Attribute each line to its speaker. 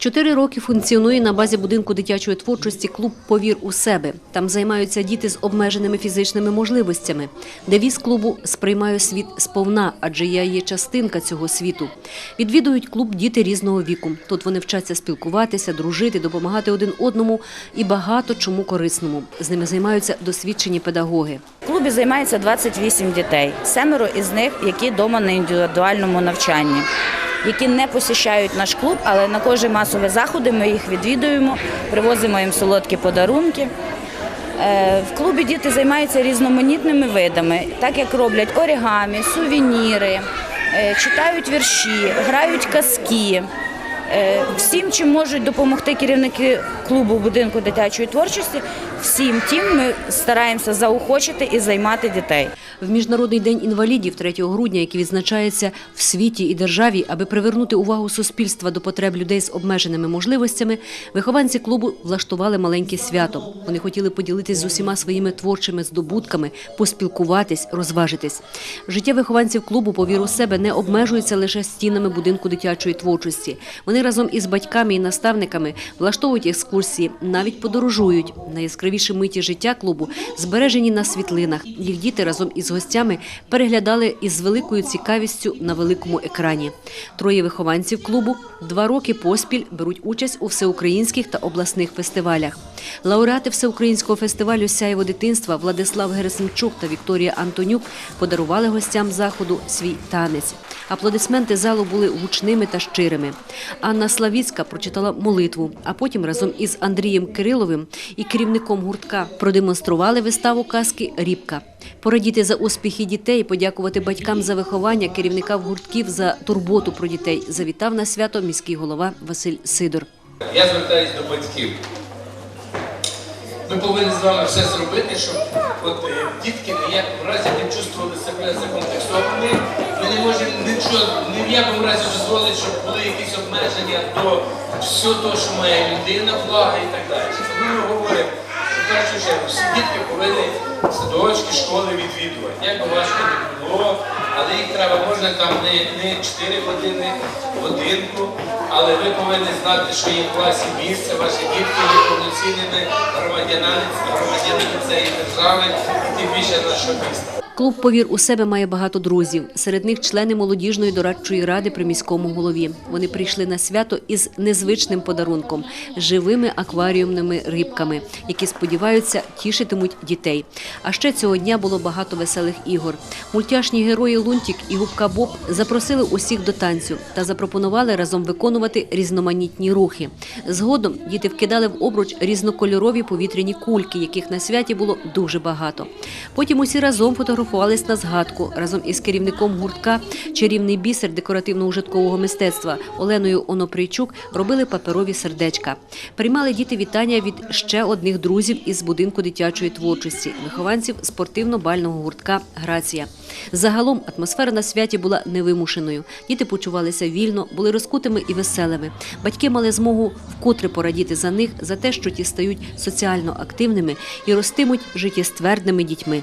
Speaker 1: Чотири роки функціонує на базі будинку дитячої творчості клуб Повір у себе. Там займаються діти з обмеженими фізичними можливостями. Девіз клубу сприймаю світ сповна, адже я є частинка цього світу. Відвідують клуб діти різного віку. Тут вони вчаться спілкуватися, дружити, допомагати один одному і багато чому корисному. З ними займаються досвідчені педагоги.
Speaker 2: В клубі займається 28 дітей. Семеро із них, які вдома на індивідуальному навчанні, які не посіщають наш клуб, але на кожні масові заходи ми їх відвідуємо, привозимо їм солодкі подарунки. Е, В клубі діти займаються різноманітними видами, так як роблять орігамі, сувеніри, е, читають вірші, грають казки. Е, Всім, чим можуть допомогти керівники клубу будинку дитячої творчості, всім тим ми стараємося заохочити і займати дітей.
Speaker 1: В Міжнародний день інвалідів 3 грудня, який відзначається в світі і державі, аби привернути увагу суспільства до потреб людей з обмеженими можливостями, вихованці клубу влаштували маленьке свято. Вони хотіли поділитись з усіма своїми творчими здобутками, поспілкуватись, розважитись. Життя вихованців клубу «Повір у себе не обмежується лише стінами будинку дитячої творчості. Вони разом із батьками і наставниками влаштовують екскурсії, навіть подорожують. Найяскравіші миті життя клубу збережені на світлинах. Їх діти разом із гостями переглядали із великою цікавістю на великому екрані. Троє вихованців клубу два роки поспіль беруть участь у всеукраїнських та обласних фестивалях. Лауреати всеукраїнського фестивалю Сяєво дитинства Владислав Герасимчук та Вікторія Антонюк подарували гостям заходу свій танець. Аплодисменти залу були гучними та щирими. Анна Славіцька прочитала молитву, а потім разом із Андрієм Кириловим і керівником гуртка продемонстрували виставу казки Рібка. Порадіти за успіхи дітей, подякувати батькам за виховання, керівникам гуртків за турботу про дітей. Завітав на свято міський голова Василь Сидор.
Speaker 3: Я звертаюся до батьків. Ми повинні з вами все зробити, щоб от, е, дітки в ніякому разі не чувствували себе закомплексованими. Ми не можемо нічого, ні в якому разі дозволити, щоб були якісь обмеження до всього того, що має людина, блага і так далі. Ми говоримо, в першу чергу, всі дітки повинні садочки, школи відвідувати. Як би важко не було, але їх треба, можна там не, не 4 години, годинку, але ви повинні знати, що є в класі місце, ваші дітки є повноцінними громадянами, цієї держави і тим більше нашого міста.
Speaker 1: Клуб Повір у себе має багато друзів. Серед них члени молодіжної дорадчої ради при міському голові. Вони прийшли на свято із незвичним подарунком живими акваріумними рибками, які сподіваються тішитимуть дітей. А ще цього дня було багато веселих ігор. Мультяшні герої Лунтік і Губка Боб запросили усіх до танцю та запропонували разом виконувати різноманітні рухи. Згодом діти вкидали в обруч різнокольорові повітряні кульки, яких на святі було дуже багато. Потім усі разом фотографувались на згадку разом із керівником гуртка чарівний бісер декоративно-ужиткового мистецтва Оленою Оноприйчук робили паперові сердечка. Приймали діти вітання від ще одних друзів із будинку дитячої творчості, вихованців спортивно-бального гуртка Грація. Загалом атмосфера на святі була невимушеною. Діти почувалися вільно, були розкутими і веселими. Батьки мали змогу вкотре порадіти за них за те, що ті стають соціально активними і ростимуть життєствердними дітьми.